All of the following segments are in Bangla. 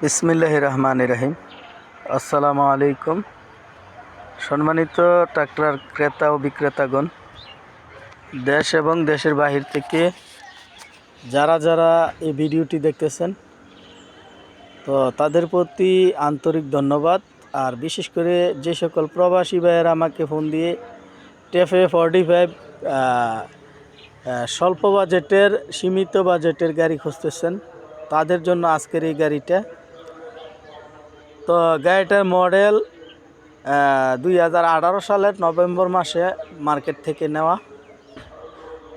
বিসমিল্লাহ রহমান রহিম। আসসালামু আলাইকুম। সম্মানিত ট্রাক্টর ক্রেতা ও বিক্রেতাগণ, দেশ এবং দেশের বাহির থেকে যারা যারা এই ভিডিওটি দেখতেছেন, তো তাদের প্রতি আন্তরিক ধন্যবাদ। আর বিশেষ করে যে সকল প্রবাসী ভাইয়েরা আমাকে ফোন দিয়ে টেফে ফর্টি ফাইভ স্বল্প বাজেটের, সীমিত বাজেটের গাড়ি খুঁজতেছেন তাদের জন্য আজকের এই গাড়িটা। তো গাড়িটার মডেল দুই হাজার আঠারো সালের নভেম্বর মাসে মার্কেট থেকে নেওয়া।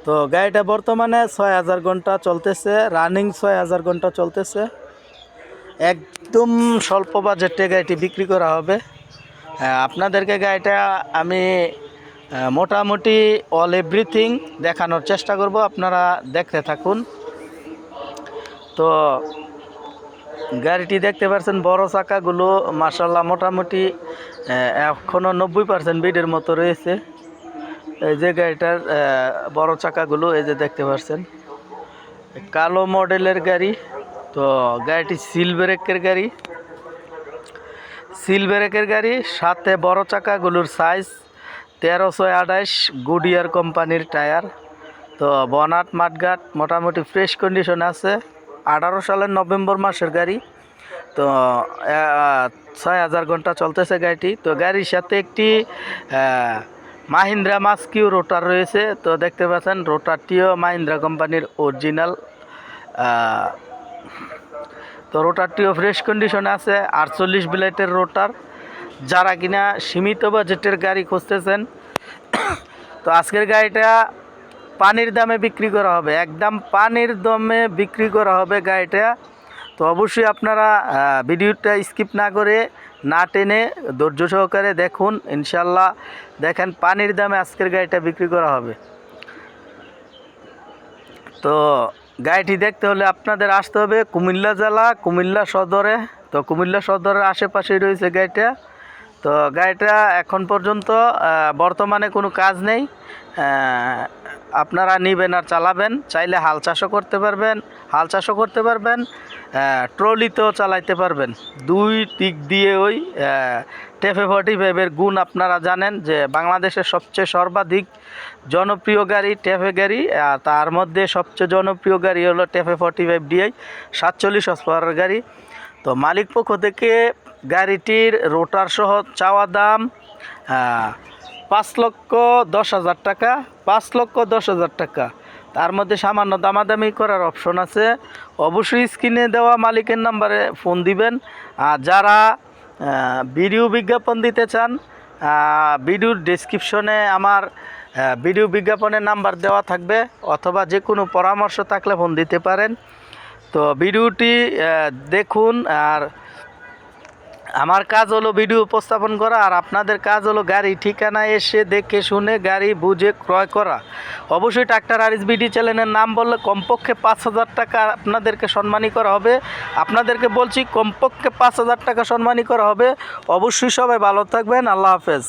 তো গাড়িটা বর্তমানে ছয় হাজার ঘণ্টা চলতেছে রানিং ছয় হাজার ঘণ্টা চলতেছে। একদম স্বল্প বাজেটে গাড়িটি বিক্রি করা হবে। হ্যাঁ, আপনাদেরকে গাড়িটা আমি মোটামুটি অল এভরিথিং দেখানোর চেষ্টা করব। আপনারা দেখতে থাকুন। তো গাড়িটি দেখতে পাচ্ছেন বড় চাকাগুলো মার্শাল্লাহ মোটামুটি এখনও নব্বই পার্সেন্ট বিডের মতো রয়েছে। এই যে গাড়িটার বড় চাকাগুলো, এই যে দেখতে পাচ্ছেন কালো মডেলের গাড়ি, তো গাড়িটি সিল ব্রেকের গাড়ি। সিল ব্রেকের গাড়ি, সাথে বড় চাকাগুলোর সাইজ তেরোশো আঠাইশ গুডিয়ার কোম্পানির টায়ার। তো বনাট, মাঠঘাট, মোটামুটি ফ্রেশ কন্ডিশন আছে। আঠারো সালের নভেম্বর মাসের গাড়ি। তো ছয় হাজার ঘণ্টা চলতেছে গাড়িটি। তো গাড়ির সাথে একটি মাহিন্দ্রা মাস্কিউ রোটার রয়েছে। তো দেখতে পাচ্ছেন, রোটারটিও মাহিন্দ্রা কোম্পানির অরিজিনাল তো রোটারটিও ফ্রেশ কন্ডিশনে আছে, আটচল্লিশ ব্লেটের রোটার। যারা কিনা সীমিত বাজেটের গাড়ি খুঁজতেছেন, তো আজকের গাড়িটা পানির দামে বিক্রি করা হবে। একদম পানির দামে বিক্রি করা হবে গাড়িটা। তো অবশ্যই আপনারা ভিডিওটা স্কিপ না করে না টেনে ধৈর্য সহকারে দেখুন। ইনশাল্লাহ দেখেন পানির দামে আজকের গাড়িটা বিক্রি করা হবে। তো গাড়িটি দেখতে হলে আপনাদের আসতে হবে কুমিল্লা জেলা, কুমিল্লা সদরে। তো কুমিল্লা সদরের আশেপাশেই রয়েছে গাড়িটা। তো গাড়িটা এখন পর্যন্ত বর্তমানে কোনো কাজ নেই। আপনারা নেবেন আর চালাবেন, চাইলে হাল চাষও করতে পারবেন, হাল চাষও করতে পারবেন ট্রলিতেও চালাইতে পারবেন। দুই দিক দিয়ে ওই টেফে ফর্টি ফাইভের গুণ আপনারা জানেন যে বাংলাদেশের সবচেয়ে সর্বাধিক জনপ্রিয় গাড়ি টেফে গাড়ি, আর তার মধ্যে সবচেয়ে জনপ্রিয় গাড়ি হলো টেফে ফর্টি ফাইভ ডিআই, সাতচল্লিশ হসপাওয়ারের গাড়ি। তো মালিক পক্ষ থেকে গাড়িটির রোটার সহ চাওয়া দাম পাঁচ লক্ষ দশ হাজার টাকা, পাঁচ লক্ষ দশ হাজার টাকা। তার মধ্যে সামান্য দামাদামি করার অপশন আছে। অবশ্যই স্ক্রিনে দেওয়া মালিকের নাম্বারে ফোন দিবেন। আর যারা ভিডিও বিজ্ঞাপন দিতে চান ভিডিওর ডিসক্রিপশনে আমার ভিডিও বিজ্ঞাপনের নাম্বার দেওয়া থাকবে, অথবা যে কোনো পরামর্শ থাকলে ফোন দিতে পারেন। তো ভিডিওটি দেখুন আর আমার কাজ হলো ভিডিও উপস্থাপন করা, আর আপনাদের কাজ হলো গাড়ি ঠিকানা এসে দেখে শুনে গাড়ি বুঝে ক্রয় করা। অবশ্যই ডাক্তার আর বিডি চ্যানেলের নাম বললে কমপক্ষে পাঁচ হাজার টাকা আপনাদেরকে সম্মানী করা হবে। আপনাদেরকে বলছি, কমপক্ষে পাঁচ হাজার টাকা সম্মানী করা হবে। অবশ্যই সবাই ভালো থাকবেন। আল্লাহ হাফেজ।